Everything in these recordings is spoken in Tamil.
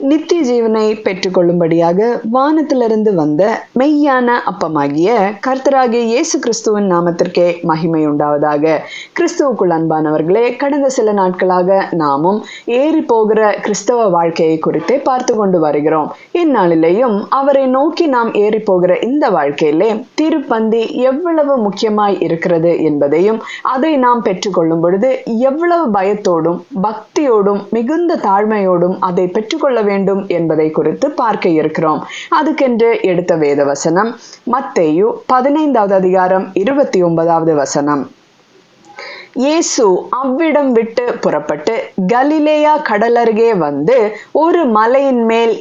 நித்திய ஜீவனை பெற்றுக்கொள்ளும்படியாக வானத்திலிருந்து வந்த மெய்யான அப்பமாகிய கர்த்தராகிய இயேசு கிறிஸ்துவின் நாமத்திற்கே மகிமை உண்டாவதாக. கிறிஸ்துவுக்குள் அன்பானவர்களே கடந்த சில நாட்களாக நாமும் ஏறி போகிற கிறிஸ்தவ வாழ்க்கையை குறித்தே பார்த்து கொண்டு வருகிறோம். இந்நாளிலேயும் அவரை நோக்கி நாம் ஏறி போகிற இந்த வாழ்க்கையிலே திருப்பந்தி எவ்வளவு முக்கியமாய் இருக்கிறது என்பதையும் அதை நாம் பெற்றுக்கொள்ளும் பொழுது எவ்வளவு பயத்தோடும் பக்தியோடும் மிகுந்த தாழ்மையோடும் அதை பெற்றுக்கொள்ள வேண்டும் என்பதை குறித்து பார்க்க இருக்கிறோம். அதுக்கென்று எடுத்த வேத வசனம் மத்தேயு பதினைந்தாவது அதிகாரம் இருபத்தி ஒன்பதாவது வசனம். இயேசு அவ்விடம் விட்டு புறப்பட்டு கலிலேயா கடலருகே வந்து ஒரு மலையின் மேல்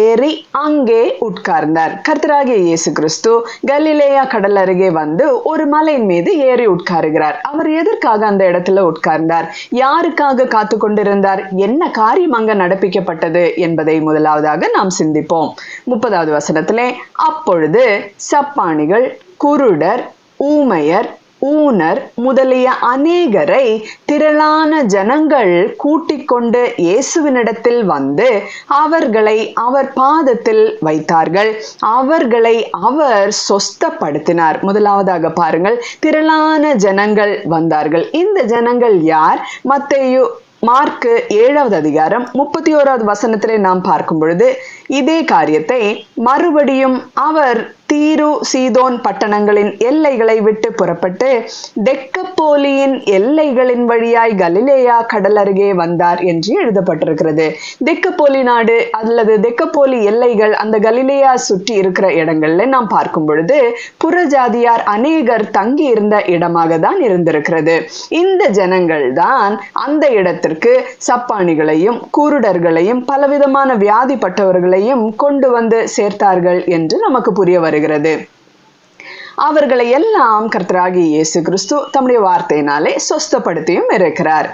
ஏறி அங்கே உட்கார்ந்தார். கர்த்தராகிய இயேசு கிறிஸ்து கலிலேயா கடல் அருகே வந்து ஒரு மலையின் மீது ஏறி உட்காருகிறார். அவர் எதற்காக அந்த இடத்துல உட்கார்ந்தார்? யாருக்காக காத்து கொண்டிருந்தார்? என்ன காரியம் அங்க நடப்பிக்கப்பட்டது என்பதை முதலாவதாக நாம் சிந்திப்போம். முப்பதாவது வசனத்திலே அப்பொழுது சப்பானிகள் குருடர் ஊமையர் ஊனர் முதலிய அநேகரை திரளான ஜனங்கள் கூட்டிக் கொண்டு இயேசுவினிடத்தில் வந்து அவர்களை அவர் பாதத்தில் வைத்தார்கள். அவர்களை அவர் சொஸ்தப்படுத்தினார். முதலாவதாக பாருங்கள் திரளான ஜனங்கள் வந்தார்கள். இந்த ஜனங்கள் யார்? மத்தையு மார்க்கு ஏழாவது அதிகாரம் முப்பத்தி ஓராவது வசனத்திலே நாம் பார்க்கும் பொழுது இதே காரியத்தை மறுபடியும் அவர் தீரு சீதோன் பட்டணங்களின் எல்லைகளை விட்டு புறப்பட்டு தெக்கப்போலியின் எல்லைகளின் வழியாய் கலிலேயா கடல் அருகே வந்தார் என்று எழுதப்பட்டிருக்கிறது. தெக்கப்போலி நாடு அல்லது தெக்கப்போலி எல்லைகள் அந்த கலிலேயா சுற்றி இருக்கிற இடங்கள்ல நாம் பார்க்கும் பொழுது புறஜாதியார் அநேகர் தங்கி இருந்த இடமாக தான் இருந்திருக்கிறது. இந்த ஜனங்கள் தான் அந்த இடத்திற்கு சப்பானிகளையும் குருடர்களையும் பலவிதமான வியாதிப்பட்டவர்களையும் கொண்டு வந்து சேர்த்தார்கள் என்று நமக்கு புரிய வருகிறது. அவர்களை எல்லாம் கர்த்தராகி இயேசு கிறிஸ்து தம்முடைய வார்த்தையினாலே சொஸ்தப்படுத்தியும் இருக்கிறார்.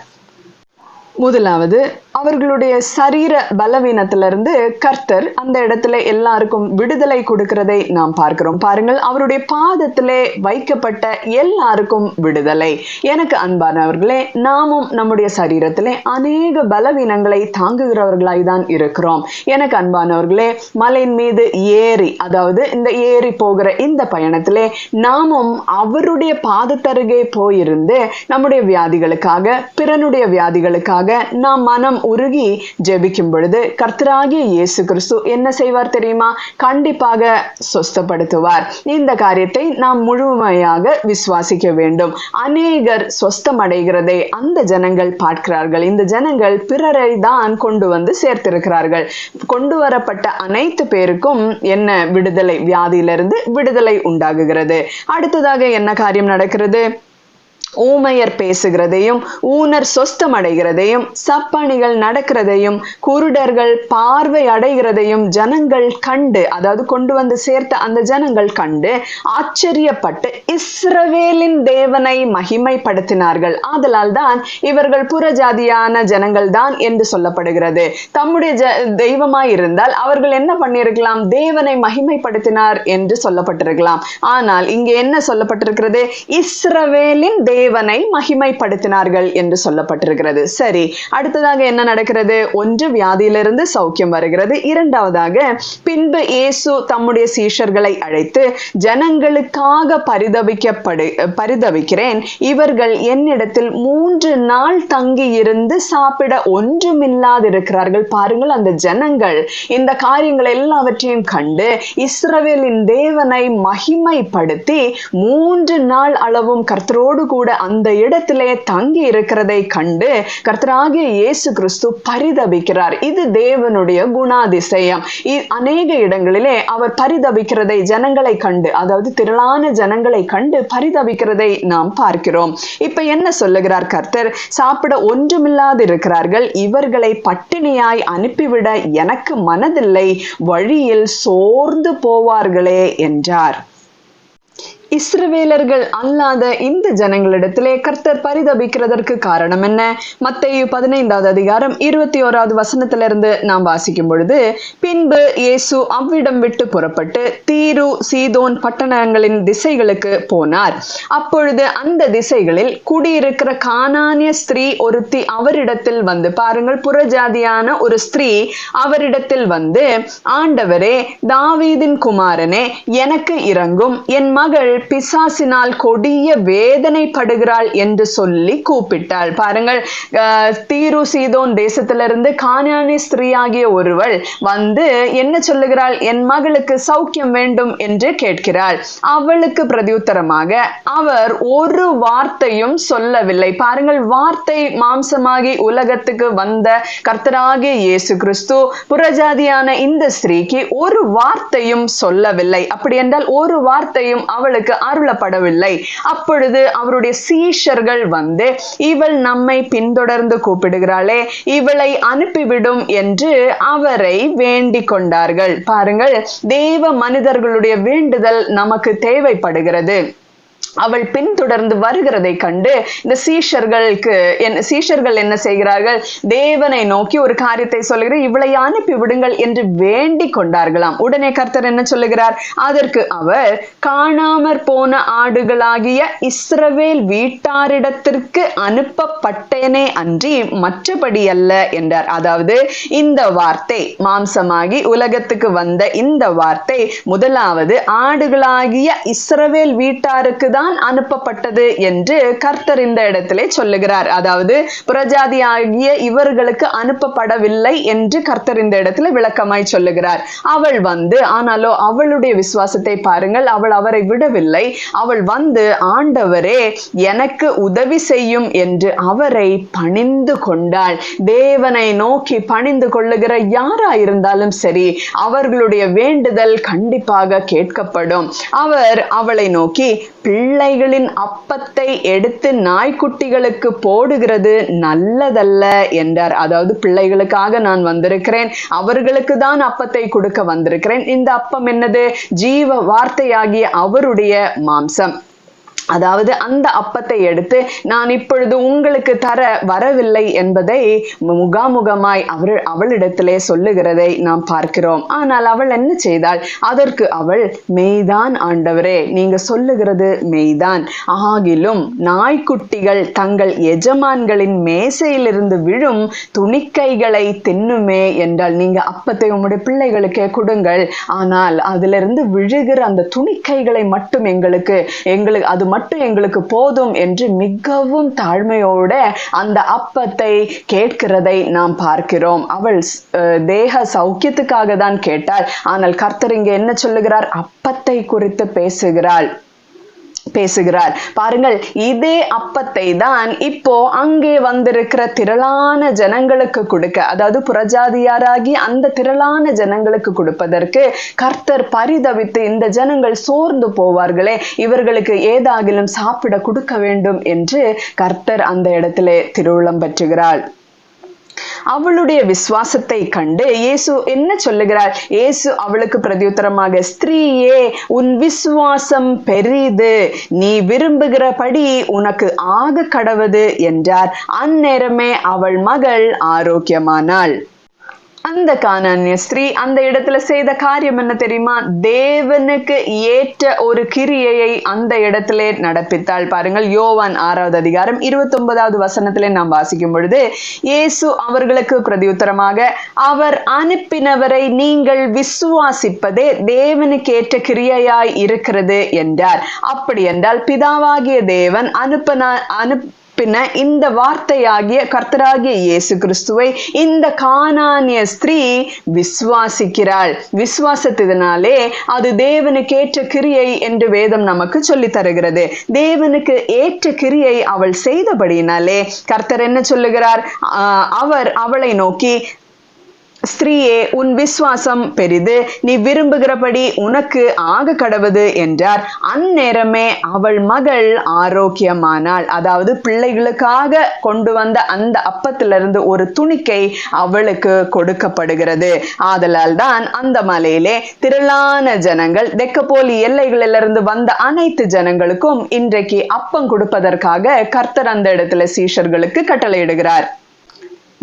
முதலாவது அவர்களுடைய சரீர பலவீனத்திலிருந்து கர்த்தர் அந்த இடத்துல எல்லாருக்கும் விடுதலை கொடுக்கிறதை நாம் பார்க்கிறோம். பாருங்கள் அவருடைய பாதத்திலே வைக்கப்பட்ட எல்லாருக்கும் விடுதலை. எனக்கு அன்பானவர்களே நாமும் நம்முடைய சரீரத்திலே அநேக பலவீனங்களை தாங்குகிறவர்களாய் தான் இருக்கிறோம். எனக்கு அன்பானவர்களே மலையின் மீது ஏறி அதாவது இந்த ஏறி போகிற இந்த பயணத்திலே நாமும் அவருடைய பாதத்தருகே போயிருந்து நம்முடைய வியாதிகளுக்காக பிறனுடைய வியாதிகளுக்காக நாம் மனம் உருகி ஜெபிக்கும் பொழுது கர்த்தராகிய இயேசு கிறிஸ்து என்ன செய்வார் தெரியுமா கண்டிப்பாக சொஸ்தப்படுத்துவார் இந்த காரியத்தை நாம் முழுமையாக விசுவாசிக்க வேண்டும் அநேகர் சொஸ்தம் அடைகிறதை அந்த ஜனங்கள் பார்க்கிறார்கள் இந்த ஜனங்கள் பிறரை தான் கொண்டு வந்து சேர்த்திருக்கிறார்கள் கொண்டு வரப்பட்ட அனைத்து பேருக்கும் என்ன விடுதலை வியாதியிலிருந்து விடுதலை உண்டாகுகிறது அடுத்ததாக என்ன காரியம் நடக்கிறது ஊமையர் பேசுகிறதையும் ஊனர் சொஸ்தம் அடைகிறதையும் நடக்கிறதையும் குருடர்கள் பார்வை அடைகிறதையும் ஜனங்கள் கண்டு அதாவது கொண்டு வந்து சேர்த்த அந்த ஜனங்கள் கண்டு ஆச்சரியப்பட்டு இஸ்ரவேலின் தேவனை மகிமைப்படுத்தினார்கள். ஆதலால் தான் இவர்கள் புறஜாதியான ஜனங்கள் தான் என்று சொல்லப்படுகிறது. தம்முடைய ஜ தெய்வமாய் இருந்தால் அவர்கள் என்ன பண்ணியிருக்கலாம்? தேவனை மகிமைப்படுத்தினார் என்று சொல்லப்பட்டிருக்கலாம். ஆனால் இங்கே என்ன சொல்லப்பட்டிருக்கிறது? இஸ்ரவேலின் தேவனை மகிமைப்படுத்தினார்கள் என்று சொல்லப்பட்டிருக்கிறது. சரி அடுத்ததாக என்ன நடக்கிறது? ஒன்று வியாதியிலிருந்து சௌக்கியம் வருகிறது. இரண்டாவதாக பின்பு இயேசு தம்முடைய சீஷர்களை அழைத்து ஜனங்களுக்காக பரிதவிக்கப்படு பரிதவிக்கிறேன். இவர்கள் என்னிடத்தில் மூன்று நாள் தங்கி இருந்து சாப்பிட ஒன்றுமில்லாதிருக்கிறார்கள். பாருங்கள் அந்த ஜனங்கள் இந்த காரியங்கள் எல்லாவற்றையும் கண்டு இஸ்ரவேலின் தேவனை மகிமைப்படுத்தி மூன்று நாள் அளவும் கர்த்தரோடு கூட அந்த இடத்திலே தங்கி இருக்கிறதை கண்டு கர்த்தராகிய இயேசு கிறிஸ்து பரிதபிக்கிறார். இது தேவனுடைய குணாதிசயம். அநேக இடங்களிலே அவர் பரிதபிக்கிறதை ஜனங்களை கண்டு அதாவது திரளான ஜனங்களை கண்டு பரிதபிக்கிறதை நாம் பார்க்கிறோம். இப்ப என்ன சொல்லுகிறார் கர்த்தர்? சாப்பிட ஒன்றுமில்லாது இருக்கிறார்கள் இவர்களை பட்டினியாய் அனுப்பிவிட எனக்கு மனதில்லை. வழியில் சோர்ந்து போவார்களே என்றார். இஸ்ரவேலர்கள் அல்லாத இந்த ஜனங்களிடத்திலே கர்த்தர் பரிதபிக்கிறதற்கு காரணம் என்ன? மத்தையு பதினைந்தாவது அதிகாரம் இருபத்தி ஓராவது வசனத்திலிருந்து நாம் வாசிக்கும் பொழுது பின்பு இயேசு அவ்விடம் விட்டு புறப்பட்டு தீரு சீதோன் பட்டணங்களின் திசைகளுக்கு போனார். அப்பொழுது அந்த திசைகளில் குடியிருக்கிற கானானிய ஸ்திரீ ஒருத்தி அவரிடத்தில் வந்து பாருங்கள் புறஜாதியான ஒரு ஸ்திரீ அவரிடத்தில் வந்து ஆண்டவரே தாவீதின் குமாரனே எனக்கு இறங்கும். என் மகள் பிசாசினால் கொடிய வேதனைப்படுகிறாள் என்று சொல்லி கூப்பிட்டாள். பாருங்கள் தீரு சீதோன் தேசத்திலிருந்து கானானி ஸ்திரீயாகிய ஒருவள் வந்து என்ன சொல்லுகிறாள்? என் மகளுக்கு சௌக்கியம் வேண்டும் என்று கேட்கிறாள். அவளுக்கு பிரதியுத்தரமாக அவர் ஒரு வார்த்தையும் சொல்லவில்லை. பாருங்கள் வார்த்தை மாம்சமாகி உலகத்துக்கு வந்த கர்த்தராகிய இயேசு கிறிஸ்து புறஜாதியான இந்த ஸ்திரீக்கு ஒரு வார்த்தையும் சொல்லவில்லை. அப்படி என்றால் ஒரு வார்த்தையும் அவளுக்கு அருளப்படவில்லை. அப்பொழுது அவருடைய சீஷர்கள் வந்து இவள் நம்மை பின்தொடர்ந்து கூப்பிடுகிறாளே இவளை அனுப்பிவிடும் என்று அவரை வேண்டிக் கொண்டார்கள். பாருங்கள் தேவ மனிதர்களுடைய வேண்டுதல் நமக்கு தேவைப்படுகிறது. அவள் பின்தொடர்ந்து வருகிறதை கண்டு இந்த சீஷர்களுக்கு என்ன சீஷர்கள் என்ன செய்கிறார்கள்? தேவனை நோக்கி ஒரு காரியத்தை சொல்லுகிற இவளை அனுப்பி விடுங்கள் என்று வேண்டி கொண்டார்களாம். உடனே கர்த்தர் என்ன சொல்லுகிறார்? அதற்கு அவர் காணாமற் போன ஆடுகளாகிய இஸ்ரவேல் வீட்டாரிடத்திற்கு அனுப்பப்பட்டேனே அன்றி மற்றபடி அல்ல என்றார். அதாவது இந்த வார்த்தை மாம்சமாகி உலகத்துக்கு வந்த இந்த வார்த்தை முதலாவது ஆடுகளாகிய இஸ்ரவேல் வீட்டாருக்கு தான் தான் அனுப்பப்பட்டது என்று கர்த்தர் இந்த இடத்திலே சொல்லுகிறார். அதாவது புறஜாதியாகிய இவர்களுக்கு அனுப்பப்படவில்லை என்று கர்த்தர் இந்த இடத்துல விளக்கமாய் சொல்லுகிறார். அவள் வந்து ஆனாலோ அவளுடைய விசுவாசத்தை பாருங்கள் அவள் அவரை விடவில்லை. அவள் வந்து ஆண்டவரே எனக்கு உதவி செய்யும் என்று அவரை பணிந்து கொண்டாள். தேவனை நோக்கி பணிந்து கொள்ளுகிற யாரா இருந்தாலும் சரி அவர்களுடைய வேண்டுதல் கண்டிப்பாக கேட்கப்படும். அவர் அவளை நோக்கி பிள்ளை பிள்ளைகளின் அப்பத்தை எடுத்து நாய்க்குட்டிகளுக்கு போடுகிறது நல்லதல்ல என்றார். அதாவது பிள்ளைகளுக்காக நான் வந்திருக்கிறேன். அவர்களுக்கு தான் அப்பத்தை கொடுக்க வந்திருக்கிறேன். இந்த அப்பம் என்னது? ஜீவ வார்த்தையாகிய அவருடைய மாம்சம். அதாவது அந்த அப்பத்தை எடுத்து நான் இப்பொழுது உங்களுக்கு தர வரவில்லை என்பதை முகாமுகமாய் அவள் அவளிடத்திலே சொல்லுகிறதை நாம் பார்க்கிறோம். ஆனால் அவள் என்ன செய்தாள்? அதற்கு அவள் மெய்தான் ஆண்டவரே நீங்க சொல்லுகிறது மெய்தான். ஆகிலும் நாய்க்குட்டிகள் தங்கள் எஜமான்களின் மேசையிலிருந்து விழும் துணிக்கைகளை தின்னுமே என்றால் நீங்க அப்பத்தை உங்களுடைய பிள்ளைகளுக்கே கொடுங்கள். ஆனால் அதிலிருந்து விழுகிற அந்த துணிக்கைகளை மட்டும் எங்களுக்கு எங்களுக்கு அது மட்டும் மட்டும் எங்களுக்கு போதும் என்று மிகவும் தாழ்மையோட அந்த அப்பத்தை கேட்கிறதை நாம் பார்க்கிறோம். அவள் அஹ், தேக சௌக்கியத்துக்காக தான் கேட்டாள். ஆனால் கர்த்தர் இங்க என்ன சொல்லுகிறார்? அப்பத்தை குறித்து பேசுகிறாள். பேசுகிறார். பாருங்கள் இதே அப்பத்தை தான் இப்போ அங்கே வந்திருக்கிற திரளான ஜனங்களுக்கு கொடுக்க அதாவது புறஜாதியாராகி அந்த திரளான ஜனங்களுக்கு கொடுப்பதற்கு கர்த்தர் பரிதவித்து இந்த ஜனங்கள் சோர்ந்து போவார்களே இவர்களுக்கு ஏதாகிலும் சாப்பிட கொடுக்க வேண்டும் என்று கர்த்தர் அந்த இடத்திலே திருவிழம் பற்றுகிறாள் அவளுடைய விசுவாசத்தை கண்டு இயேசு என்ன சொல்லுகிறார்? இயேசு அவளுக்கு பிரதியுத்தரமாக ஸ்திரீயே உன் விசுவாசம் பெரிது. நீ விரும்புகிறபடி உனக்கு ஆக கடவது என்றார். அந்நேரமே அவள் மகள் ஆரோக்கியமானாள். அந்த கானானிய ஸ்திரீ அந்த இடத்துல செய்த காரியம் என்ன தெரியுமா? தேவனுக்கு ஏற்ற ஒரு கிரியையை அந்த இடத்திலே நடப்பித்தாள். பாருங்கள் யோவான் ஆறாவது அதிகாரம் இருபத்தி ஒன்பதாவது வசனத்திலே நாம் வாசிக்கும் பொழுது இயேசு அவர்களுக்கு பிரதியுத்தரமாக அவர் அனுப்பினவரை நீங்கள் விசுவாசிப்பதே தேவனுக்கு ஏற்ற கிரியையாய் இருக்கிறது என்றார். அப்படி என்றால் பிதாவாகிய தேவன் அனுப்பன அனுப் பின்ன இந்த வார்த்தையாகிய கர்த்தராகிய இயேசு கிறிஸ்துவை இந்த கானானிய ஸ்திரீ விசுவாசிக்கிறாள். விசுவாசத்தினாலே அது தேவனுக்கு ஏற்ற கிரியை என்று வேதம் நமக்கு சொல்லி தருகிறது. தேவனுக்கு ஏற்ற கிரியை அவள் செய்தபடியினாலே கர்த்தர் என்ன சொல்லுகிறார்? ஆஹ் அவர் அவளை நோக்கி ஸ்திரீயே உன் விசுவாசம் பெரிது. நீ விரும்புகிறபடி உனக்கு ஆக கடவுது என்றார். அந்நேரமே அவள் மகள் ஆரோக்கியமானாள். அதாவது பிள்ளைகளுக்காக கொண்டு வந்த அந்த அப்பத்திலிருந்து ஒரு துணிக்கை அவளுக்கு கொடுக்கப்படுகிறது. ஆதலால் தான் அந்த மலையிலே திரளான ஜனங்கள் தெக்கப்போலி எல்லைகளிலிருந்து வந்த அனைத்து ஜனங்களுக்கும் இன்றைக்கு அப்பம் கொடுப்பதற்காக கர்த்தர் அந்த இடத்துல சீஷர்களுக்கு கட்டளையிடுகிறார்.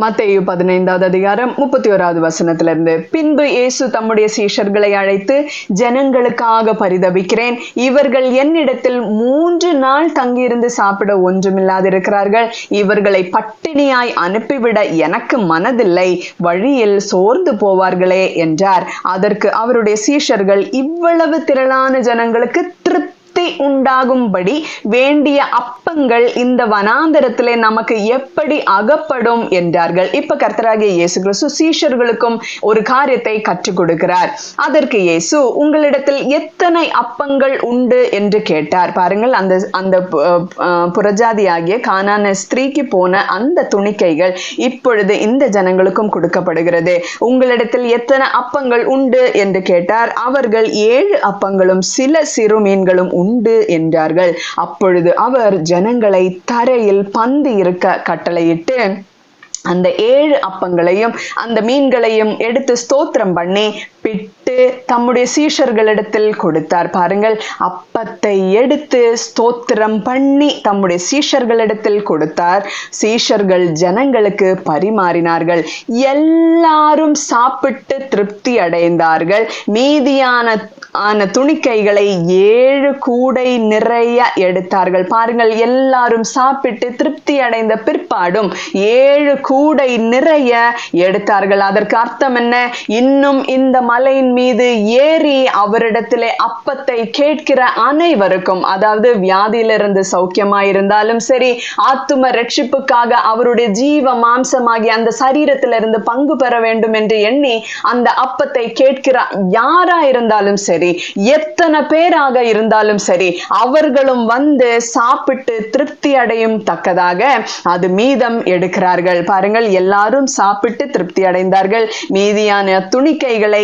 மத்தேயு பதினைந்தாவது அதிகாரம் முப்பத்தி ஓராவது வசனத்திலிருந்து. பின்பு இயேசு தம்முடைய சீஷர்களை அழைத்து ஜனங்களுக்காக பரிதபிக்கிறேன். இவர்கள் என்னிடத்தில் மூன்று நாள் தங்கியிருந்து சாப்பிட ஒன்றுமில்லாதிருக்கிறார்கள். இவர்களை பட்டினியாய் அனுப்பிவிட எனக்கு மனதில்லை. வழியில் சோர்ந்து போவார்களே என்றார். அதற்கு அவருடைய சீஷர்கள் இவ்வளவு திரளான ஜனங்களுக்கு திருப்தி திருப்தி உண்டாகும்படி வேண்டிய அப்பங்கள் இந்த வனாந்தரத்திலே நமக்கு எப்படி அகப்படும் என்றார்கள். இப்ப கர்த்தராகிய இயேசு கிறிஸ்து சீஷர்களுக்கும் ஒரு காரியத்தை கற்றுக் கொடுக்கிறார். அதற்கு இயேசு உங்களிடத்தில் எத்தனை அப்பங்கள் உண்டு? என்று கேட்டார். பாருங்கள் அந்த அந்த புறஜாதியாகிய கானான ஸ்திரீக்கு போன அந்த துணிக்கைகள் இப்பொழுது இந்த ஜனங்களுக்கும் கொடுக்கப்படுகிறது. உங்களிடத்தில் எத்தனை அப்பங்கள் உண்டு? என்று கேட்டார். அவர்கள் ஏழு அப்பங்களும் சில சிறு மீன்களும் உண்டு என்றார்கள். அப்பொழுது அவர் ஜனங்களை தரையில் பந்து இருக்க கட்டளையிட்டு அந்த ஏழு அப்பங்களையும் அந்த மீன்களையும் எடுத்து ஸ்தோத்திரம் பண்ணி பிட்டு தம்முடைய சீஷர்களிடத்தில் கொடுத்தார். பாருங்கள் அப்பத்தை எடுத்து ஸ்தோத்திரம் பண்ணி தம்முடைய சீஷர்களிடத்தில் கொடுத்தார். சீஷர்கள் ஜனங்களுக்கு பரிமாறினார்கள். எல்லாரும் சாப்பிட்டு திருப்தி அடைந்தார்கள். மீதியான ஆன துணிக்கைகளை ஏழு கூடை நிறைய எடுத்தார்கள். பாருங்கள் எல்லாரும் சாப்பிட்டு திருப்தி அடைந்த பிற்பாடும் ஏழு கூடை நிறைய எடுத்தார்கள். அதற்கு அர்த்தம் என்ன? இன்னும் இந்த மலையின் மீது ஏறி அவரிடத்திலே அப்பத்தை கேட்கிற அனைவருக்கும் அதாவது வியாதியிலிருந்து சௌக்கியமாயிருந்தாலும் சரி ஆத்தும ரட்சிப்புக்காக அவருடைய ஜீவ மாம்சமாகி அந்த சரீரத்திலிருந்து பங்கு பெற வேண்டும் என்று எண்ணி அந்த அப்பத்தை கேட்கிற யாரா இருந்தாலும் சரி சரி எத்தனை பேராக இருந்தாலும் சரி அவர்களும் வந்து சாப்பிட்டு திருப்தி அடையும் தக்கதாக அது மீதம் எடுக்கிறார்கள். பாருங்கள் எல்லாரும் சாப்பிட்டு திருப்தி அடைந்தார்கள். மீதியான துணிக்கைகளை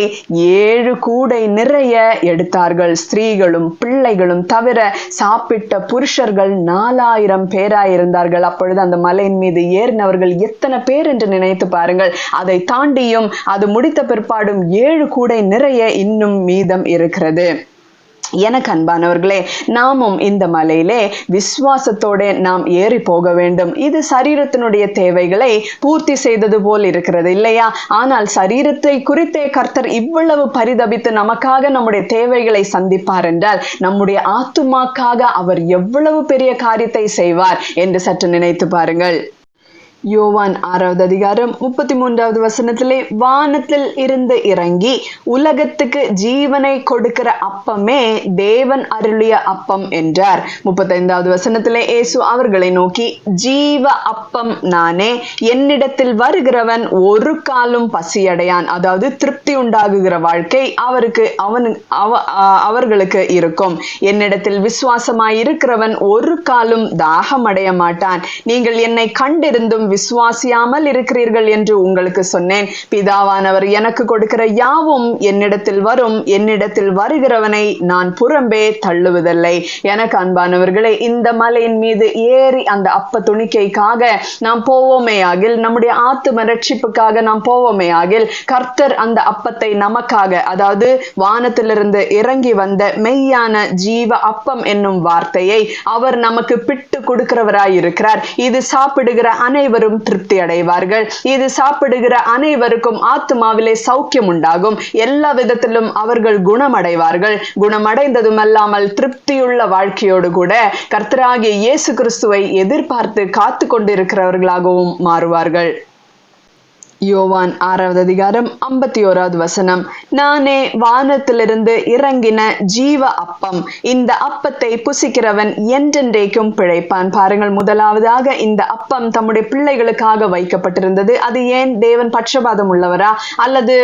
ஏழு கூடை நிறைய எடுத்தார்கள். ஸ்திரீகளும் பிள்ளைகளும் தவிர சாப்பிட்ட புருஷர்கள் நாலாயிரம் பேராயிருந்தார்கள். அப்பொழுது அந்த மலையின் மீது ஏறினவர்கள் எத்தனை பேர் என்று நினைத்து பாருங்கள். அதை தாண்டியும் அது முடித்த பிற்பாடும் ஏழு கூடை நிறைய இன்னும் மீதம் இரு இருக்கிறது எனக்கு அன்பானவர்களே நாமும் இந்த மலையிலே விசுவாசத்தோடு நாம் ஏறி போக வேண்டும். இது சரீரத்தினுடைய தேவைகளை பூர்த்தி செய்தது போல் இருக்கிறது இல்லையா? ஆனால் சரீரத்தை குறித்தே கர்த்தர் இவ்வளவு பரிதபித்து நமக்காக நம்முடைய தேவைகளை சந்திப்பார் என்றால் நம்முடைய ஆத்துமாக்காக அவர் எவ்வளவு பெரிய காரியத்தை செய்வார் என்று சற்று நினைத்து பாருங்கள். யோவான் ஆறாவது அதிகாரம் முப்பத்தி மூன்றாவது வசனத்திலே வானத்தில் இருந்து இறங்கி உலகத்துக்கு ஜீவனை கொடுக்கிற அப்பமே தேவன் அருளிய அப்பம் என்றார். முப்பத்தைந்தாவது வசனத்திலே இயேசு அவர்களை நோக்கி ஜீவ அப்பம் நானே என்னிடத்தில் வருகிறவன் ஒரு காலும் பசியடையான். அதாவது திருப்தி உண்டாகுகிற வாழ்க்கை அவருக்கு அவன் அவ அவர்களுக்கு இருக்கும். என்னிடத்தில் விசுவாசமாய் இருக்கிறவன் ஒரு காலும் தாகம் அடைய மாட்டான் நீங்கள் என்னை கண்டிருந்தும் விசுவாசியாமல் இருக்கிறீர்கள் என்று உங்களுக்கு சொன்னேன். பிதாவானவர் எனக்கு கொடுக்கிற யாவும் என்னிடத்தில் வரும் என்னிடத்தில் வருகிறவனை நான் புறம்பே தள்ளுவதில்லை. எனக்கு அன்பானவர்களே இந்த மலையின் மீது ஏறி அந்த அப்ப துணிக்கைக்காக நாம் போவோமே ஆகில் நம்முடைய ஆத்தும ரட்சிப்புக்காக நாம் போவோமே ஆகில் கர்த்தர் அந்த அப்பத்தை நமக்காக அதாவது வானத்திலிருந்து இறங்கி வந்த மெய்யான ஜீவ அப்பம் என்னும் வார்த்தையை அவர் நமக்கு பிட்டு கொடுக்கிறவராய் இருக்கிறார் இது சாப்பிடுகிற அனைவரும் திருப்தி அடைவார்கள். இது சாப்பிடுகிற அனைவருக்கும் ஆத்மாவிலே சௌக்கியம் உண்டாகும். எல்லா விதத்திலும் அவர்கள் குணமடைவார்கள். குணமடைந்ததும் அல்லாமல் திருப்தியுள்ள வாழ்க்கையோடு கூட கர்த்தராகிய இயேசு கிறிஸ்துவை எதிர்பார்த்து காத்து கொண்டிருக்கிறவர்களாகவும் மாறுவார்கள். யோவான் ஆறாவது அதிகாரம் ஐம்பத்தி ஓராவது வசனம். நானே வானத்திலிருந்து இறங்கின ஜீவ அப்பம். இந்த அப்பத்தை புசிக்கிறவன் என்றென்றைக்கும் பிழைப்பான். பாருங்கள் முதலாவதாக இந்த அப்பம் தம்முடைய பிள்ளைகளுக்காக வைக்கப்பட்டிருந்தது. அது ஏன் தேவன் பட்சபாதம் உள்ளவரா? அல்லது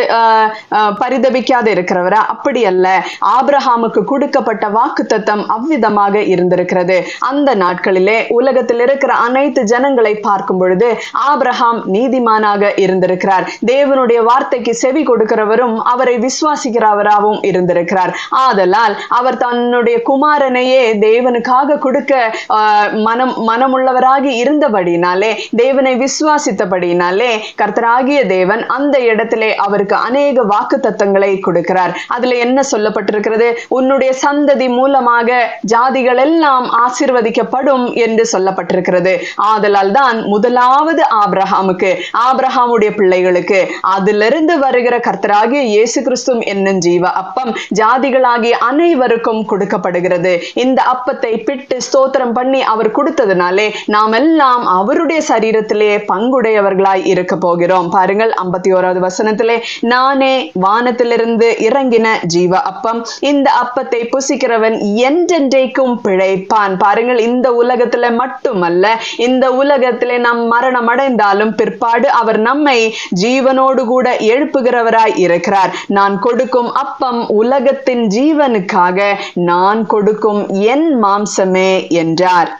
பரிதபிக்காத இருக்கிறவரா? அப்படி அல்ல. ஆபிரஹாமுக்கு கொடுக்கப்பட்ட வாக்கு தத்தம் அவ்விதமாக இருந்திருக்கிறது. அந்த நாட்களிலே உலகத்தில் இருக்கிற அனைத்து ஜனங்களை பார்க்கும் பொழுது ஆபிரஹாம் நீதிமானாக இருந்திருக்கிறார். இருந்திருக்கிறார். தேவனுடைய வார்த்தைக்கு செவி கொடுக்கிறவரும் அவரை விசுவாசிக்கிறவராகவும் இருந்திருக்கிறார். ஆதலால் அவர் தன்னுடைய குமாரனையே தேவனுக்காக கொடுக்க மனம் மனமுள்ளவராகி இருந்தபடினாலே தேவனை விசுவாசித்தபடினாலே கர்த்தராகிய தேவன் அந்த இடத்திலே அவருக்கு அநேக வாக்கு தத்தங்களை கொடுக்கிறார். அதுல என்ன சொல்லப்பட்டிருக்கிறது? உன்னுடைய சந்ததி மூலமாக ஜாதிகள் எல்லாம் ஆசிர்வதிக்கப்படும் என்று சொல்லப்பட்டிருக்கிறது. ஆதலால் தான் முதலாவது ஆப்ரஹாமுக்கு ஆப்ரஹாமுடைய பிள்ளைகளுக்கு. அதிலிருந்து வருகிற கர்த்தராகிய இயேசு கிறிஸ்துவும் என்னும் ஜீவ அப்பம் ஜாதிகளாகிய அனைவருக்கும் கொடுக்கப்படுகிறது. இந்த அப்பத்தை பிட்டு ஸ்தோத்திரம் பண்ணி அவர் கொடுத்ததுனாலே நாம் எல்லாம் அவருடைய சரீரத்திலே பங்குடையவர்களாய் இருக்க போகிறோம். பாருங்கள் ஐம்பத்தி ஓராவது வசனத்திலே நானே வானத்திலிருந்து இறங்கின ஜீவ அப்பம். இந்த அப்பத்தை புசிக்கிறவன் என்றென்றைக்கும் பிழைப்பான். பாருங்கள் இந்த உலகத்துல மட்டுமல்ல இந்த உலகத்திலே நாம் மரணம் அடைந்தாலும் பிற்பாடு அவர் நம்மை ஜீவனோடு கூட எழுப்புகிறவராய் இருக்கிறார். நான் கொடுக்கும் அப்பம் உலகத்தின் ஜீவனுக்காக நான் கொடுக்கும் என் மாம்சமே என்றார்.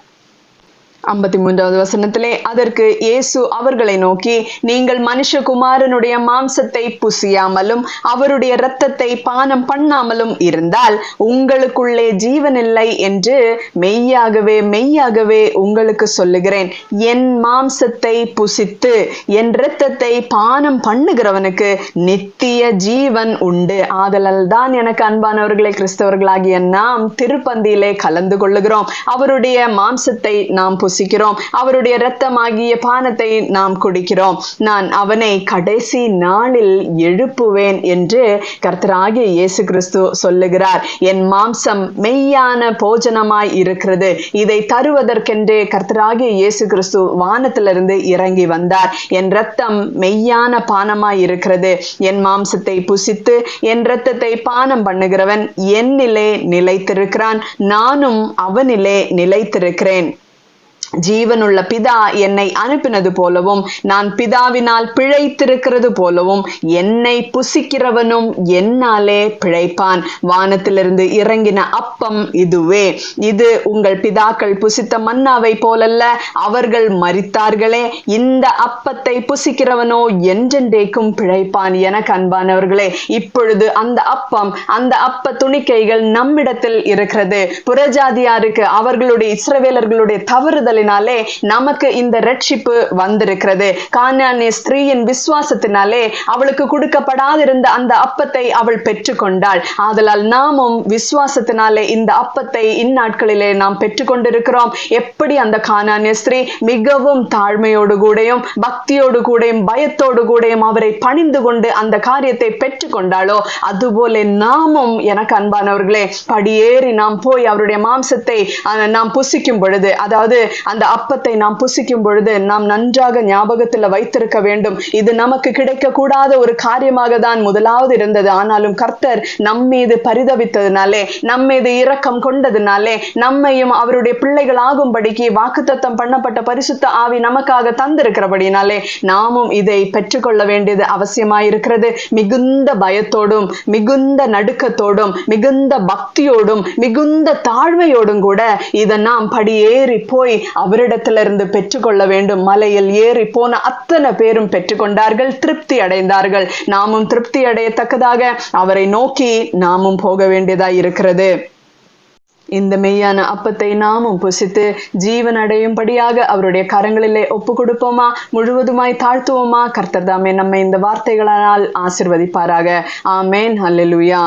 ஐம்பத்தி மூன்றாவது வசனத்திலே அதற்கு இயேசு அவர்களை நோக்கி நீங்கள் மனுஷகுமாரனுடைய மாம்சத்தை புசியாமலும் அவருடைய இரத்தத்தை பானம் பண்ணாமலும் இருந்தால் உங்களுக்குள்ளே ஜீவனில்லை என்று மெய்யாகவே மெய்யாகவே உங்களுக்கு சொல்லுகிறேன். என் மாம்சத்தை புசித்து என் இரத்தத்தை பானம் பண்ணுகிறவனுக்கு நித்திய ஜீவன் உண்டு. ஆதலால் தான் எனக்கு அன்பானவர்களே கிறிஸ்தவர்களாகிய நாம் திருப்பந்தியிலே கலந்து கொள்ளுகிறோம். அவருடைய மாம்சத்தை நாம் புசிக்கிறோம் அவருடைய இரத்தமாகிய பானத்தை நாம் குடிக்கிறோம். நான் அவனை கடைசி நாளில் எழுப்புவேன் என்று கர்த்தராகிய இயேசு கிறிஸ்து சொல்லுகிறார். என் மாம்சம் மெய்யான போஜனமாய் இருக்கிறது. இதை தருவதற்கென்று கர்த்தராகிய இயேசு கிறிஸ்து வானத்திலிருந்து இறங்கி வந்தார். என் ரத்தம் மெய்யான பானமாய் இருக்கிறது. என் மாம்சத்தை புசித்து என் இரத்தத்தை பானம் பண்ணுகிறவன் என்னிலே நிலைத்திருக்கிறான். நானும் அவனிலே நிலைத்திருக்கிறேன். ஜீவனுள்ள பிதா என்னை அனுப்பினது போலவும் நான் பிதாவினால் பிழைத்திருக்கிறது போலவும் என்னை புசிக்கிறவனும் என்னாலே பிழைப்பான். வானத்திலிருந்து இறங்கின அப்பம் இதுவே. இது உங்கள் பிதாக்கள் புசித்த மன்னாவை போலல்ல அவர்கள் மரித்தார்களே. இந்த அப்பத்தை புசிக்கிறவனோ என்றென்றைக்கும் பிழைப்பான் என கண்பானவர்களே. இப்பொழுது அந்த அப்பம் அந்த அப்ப துணிக்கைகள் நம்மிடத்தில் இருக்கிறது. புறஜாதியாருக்கு அவர்களுடைய இஸ்ரவேலர்களுடைய தவறுதலினாலே நமக்கு இந்த ரட்சிப்பு வந்திருக்கிறது. கானானிய ஸ்திரீயின் விசுவாசத்தினாலே அவளுக்கு கொடுக்கப்படாதிருந்த அந்த அப்பத்தை அவள் பெற்றுக்கொண்டாள். ஆதலால் நாமும் விசுவாசத்தினாலே இந்த அப்பத்தை இந்நாட்களிலே நாம் பெற்றுக்கொண்டிருக்கிறோம். எப்படி அந்த கானானிய ஸ்திரீ மிகவும் தாழ்மையோடு கூடையும் பக்தியோடு கூடையும் பயத்தோடு கூடையும் அவரை பணிந்து கொண்டு அந்த காரியத்தை பெற்றுக்கொண்டாளோ அதுபோல நாமும் எனக்கு அன்பானவர்களே படியேறி நாம் போய் அவருடைய மாம்சத்தை நாம் புசிக்கும் பொழுது அதாவது அந்த அப்பத்தை நாம் புசிக்கும் பொழுது நாம் நன்றாக ஞாபகத்தில் வைத்திருக்க வேண்டும். இது நமக்கு கிடைக்கக்கூடாத ஒரு காரியமாக தான் முதலாவது இருந்தது. ஆனாலும் கர்த்தர் நம்மீது பரிதவித்ததுனாலே நம்மீது இரக்கம் கொண்டதுனாலே நம்மையும் அவருடைய பிள்ளைகளாகும்படிக்கு வாக்குத்தத்தம் பண்ணப்பட்ட பரிசுத்த ஆவி நமக்காக தந்திருக்கிறபடினாலே நாமும் இதை பெற்றுக்கொள்ள வேண்டியது அவசியமாயிருக்கிறது. மிகுந்த பயத்தோடும் மிகுந்த நடுக்கத்தோடும் மிகுந்த பக்தியோடும் மிகுந்த தாழ்மையோடும் கூட இதை நாம் படியேறி போய் அவரிடத்திலிருந்து பெற்றுக்கொள்ள வேண்டும். மலையில் ஏறி போன அத்தனை பேரும் பெற்றுக்கொண்டார்கள். திருப்தி அடைந்தார்கள். நாமும் திருப்தி அடையத்தக்கதாக அவரை நோக்கி நாமும் போக வேண்டியதாய் இருக்கிறது. இந்த மெய்யான அப்பத்தை நாமும் புசித்து ஜீவன் அடையும்படியாக அவருடைய கரங்களிலே ஒப்பு கொடுப்போமா? முழுவதுமாய் தாழ்த்துவோமா? கர்த்தர் தாமே நம்மை இந்த வார்த்தைகளால் ஆசிர்வதிப்பாராக. ஆமேன். அல்லலுயா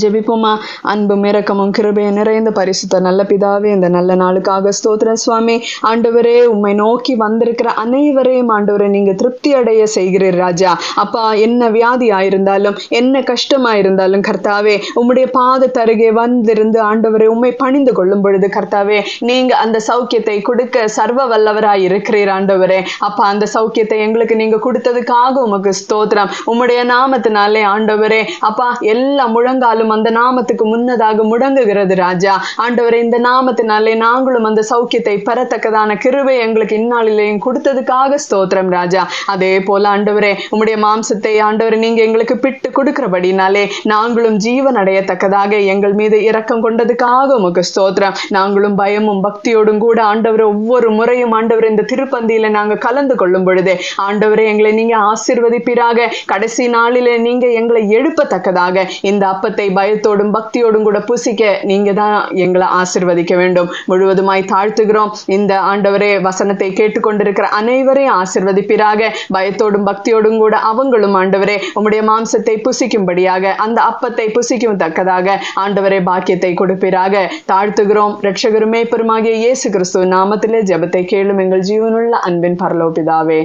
ஜெபிப்போமா? அன்பும் இரக்கமும் கிருபையும் நிறைந்த பரிசுத்த நல்ல பிதாவே இந்த நல்ல நாளுக்காக ஸ்தோத்திர சுவாமி. ஆண்டவரே உம்மை நோக்கி வந்திருக்கிற அனைவரையும் ஆண்டவரை நீங்க திருப்தி அடைய செய்கிறீர் ராஜா. அப்பா என்ன வியாதி ஆயிருந்தாலும் என்ன கஷ்டமா இருந்தாலும் கர்த்தாவே உம்முடைய பாத தருகே வந்திருந்து ஆண்டவரே உண்மை பணிந்து கொள்ளும் பொழுது கர்த்தாவே நீங்க அந்த சௌக்கியத்தை கொடுக்க சர்வ வல்லவராய் இருக்கிறீர் ஆண்டவரே. அப்பா அந்த சௌக்கியத்தை எங்களுக்கு நீங்க கொடுத்ததுக்காக உமக்கு ஸ்தோத்திரம். உம்முடைய நாமத்தினாலே ஆண்டவரே அப்பா எல்லா முழங்காலும் இருந்தாலும் அந்த நாமத்துக்கு முன்னதாக முடங்குகிறது ராஜா. ஆண்டவரே இந்த நாமத்தினாலே நாங்களும் அந்த சௌக்கியத்தை பெறத்தக்கதான கிருவை எங்களுக்கு இந்நாளிலேயும் கொடுத்ததுக்காக ஸ்தோத்திரம் ராஜா. அதே போல ஆண்டவரே உம்முடைய மாம்சத்தை ஆண்டவரே நீங்க எங்களுக்கு பிட்டு கொடுக்கிறபடினாலே நாங்களும் ஜீவன் அடையத்தக்கதாக எங்கள் மீது இரக்கம் கொண்டதுக்காக உமக்கு ஸ்தோத்திரம். நாங்களும் பயமும் பக்தியோடும் கூட ஆண்டவரை ஒவ்வொரு முறையும் ஆண்டவர் இந்த திருப்பந்தியில நாங்க கலந்து கொள்ளும் பொழுதே ஆண்டவரே எங்களை நீங்க ஆசிர்வதிப்பீராக. கடைசி நாளிலே நீங்க எங்களை எழுப்பத்தக்கதாக. இந்த அப்பத்தை பயத்தோடும் பக்தியோடும் கூட புசிக்க நீங்க தான் எங்களை ஆசிர்வதிக்க வேண்டும். முழுவதுமாய் தாழ்த்துகிறோம். இந்த ஆண்டவரே வசனத்தை கேட்டுக்கொண்டிருக்கிற அனைவரையும் ஆசிர்வதிப்பீராக. பயத்தோடும் பக்தியோடும் கூட அவங்களும் ஆண்டவரே உம்முடைய மாம்சத்தை புசிக்கும்படியாக அந்த அப்பத்தை புசிக்கும் தக்கதாக ஆண்டவரே பாக்கியத்தை கொடுப்பீராக. தாழ்த்துகிறோம். ரட்சகருமே பெருமாகிய இயேசு கிறிஸ்துவ நாமத்திலே ஜெபத்தை கேளும் எங்கள் ஜீவனுள்ள அன்பின் பரலோபிதாவே.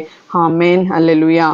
ஆமேன். அல்லேலூயா.